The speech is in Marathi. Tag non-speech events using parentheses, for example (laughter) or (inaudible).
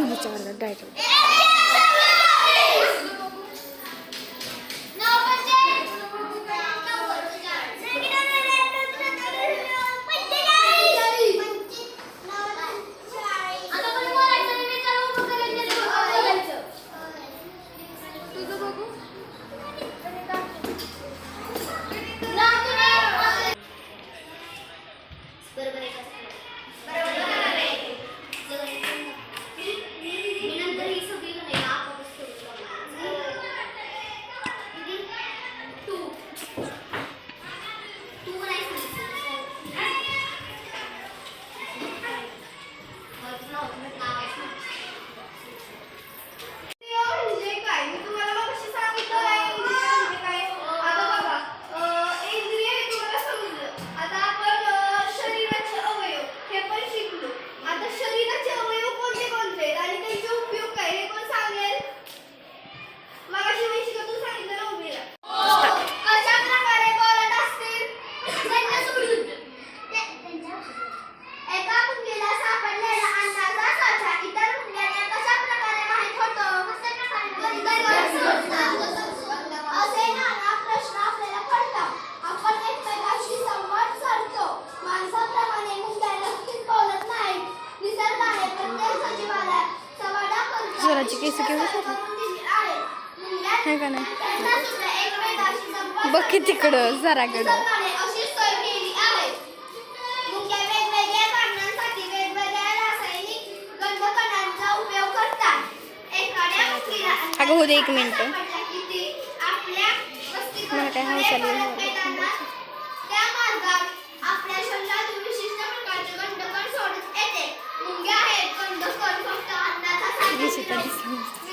一家人带着我 आमची केस केवढी का नाही? बघ की तिकडं सराकडं अगं हो दे एक मिनिट. मला काय हौसा görüşürüz. (laughs)